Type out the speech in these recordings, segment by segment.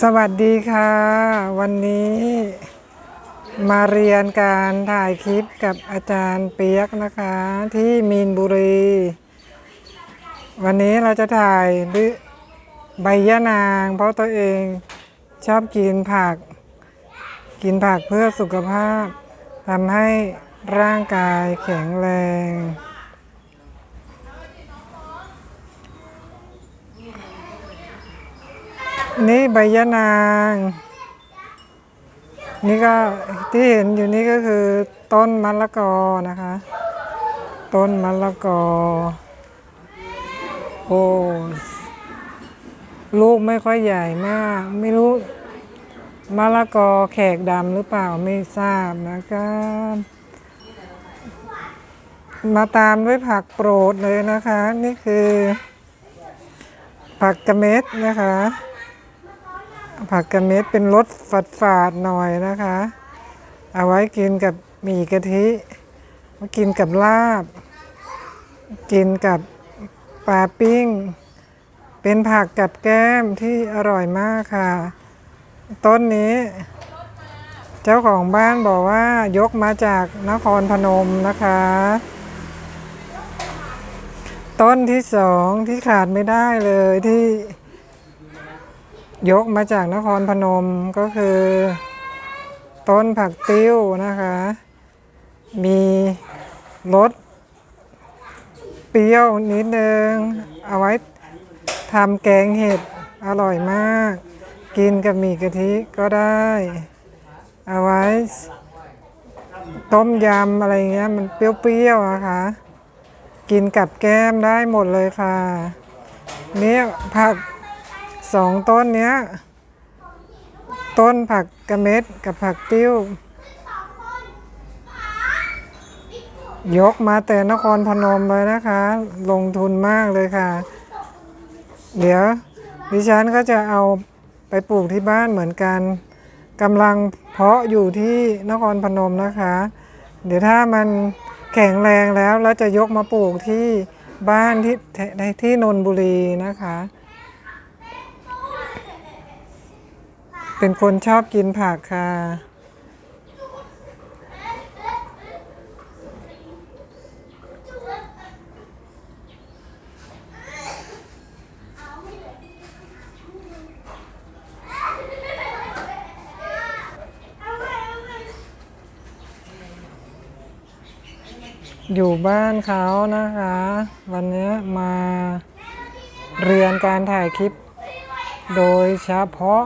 สวัสดีค่ะ วันนี้มาเรียนการถ่ายคลิปกับอาจารย์เปียกนะคะ ที่มีนบุรี วันนี้เราจะถ่ายด้วยใบยะนาง เพราะตัวเองชอบกินผัก กินผักเพื่อสุขภาพทำให้ร่างกายแข็งแรง นี่ใบยะนาง นี่ก็ที่เห็นอยู่นี่ก็คือต้นมะละกอนะคะ ต้นมะละกอ โอ้ลูกไม่ค่อยใหญ่มาก ไม่รู้มะละกอแขกดำหรือเปล่าไม่ทราบนะครับมาตามด้วยผักโปรดเลยนะคะ นี่คือ ผักกระเม็ดนะคะ ผักกระเม็ดเป็นรสฝาดฝาดๆหน่อยนะคะ เอาไว้กินกับหมี่กะทิมากินกับลาบ กินกับปลาปิ้ง เป็นผักกับแก้มที่อร่อยมากค่ะ ต้นนี้ เจ้าของบ้านบอกว่ายกมาจากนครพนมนะคะ ต้นที่สองที่ขาดไม่ได้เลยที่ ยกมาจากนครพนมก็คือ ต้นผักติ้วนะคะ มีรสเปรี้ยวนิดนึง เอาไว้ทำแกงเห็ดอร่อยมาก กินกับหมี่กะทิก็ได้ เอาไว้ ต้มยำอะไรเงี้ยมันเปรี้ยวๆอะค่ะกินกับแก้มได้หมดเลยค่ะ เนี่ยผัก สองต้นเนี้ย ต้นผักกระเม็ดกับผักติ้ว ยกมาแต่นครพนมเลยนะคะ ลงทุนมากเลยค่ะ เดี๋ยวดิฉันก็จะเอาไปปลูกที่บ้านเหมือนกันกำลังเพาะอยู่ที่นครพนมนะคะ เดี๋ยวถ้ามันแข็งแรงแล้วเราจะยกมาปลูกที่บ้านที่ที่นนบุรีนะคะ เป็นคนชอบกินผักค่ะ อยู่บ้านเขานะคะ วันนี้มาเรียนการถ่ายคลิปโดยเฉพาะ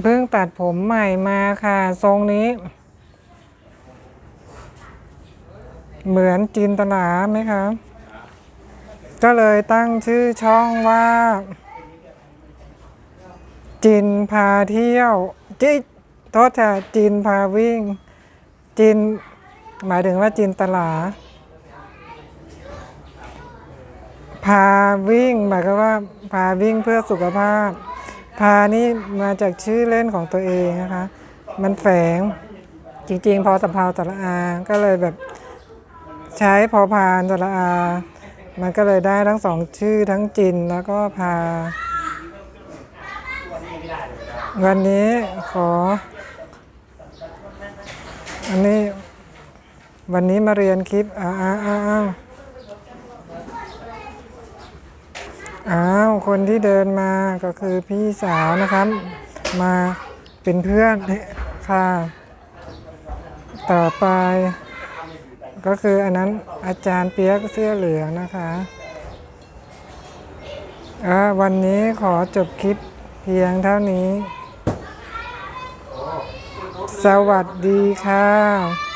เพิ่งตัดผมใหม่มาค่ะ ทรงนี้ เหมือนจินตลาไหมคะก็เลยตั้งชื่อช่องว่า จินพาเที่ยวจิโทษค่ะจินพาวิ่ง จิน หมายถึงว่าจินตลา พาวิ่งหมายความว่า พาวิ่งเพื่อสุขภาพ พานี่มาจากชื่อเล่นของตัวเองนะคะ มันแฝงจริงๆ พอสะเพาวตะละอา ก็เลยแบบใช้พอพานตะละอา มันก็เลยได้ทั้งสองชื่อทั้งจินแล้วก็พา วันนี้ขอ อันนี้วันนี้มาเรียนคลิปอาอาว อ้าวคนที่เดินมาก็คือพี่สาวนะครับ มาเป็นเพื่อนค่ะ ต่อไป ก็คืออันนั้นอาจารย์เปียกเสื้อเหลืองนะคะวันนี้ขอจบคลิปเพียงเท่านี้ สวัสดีค่ะ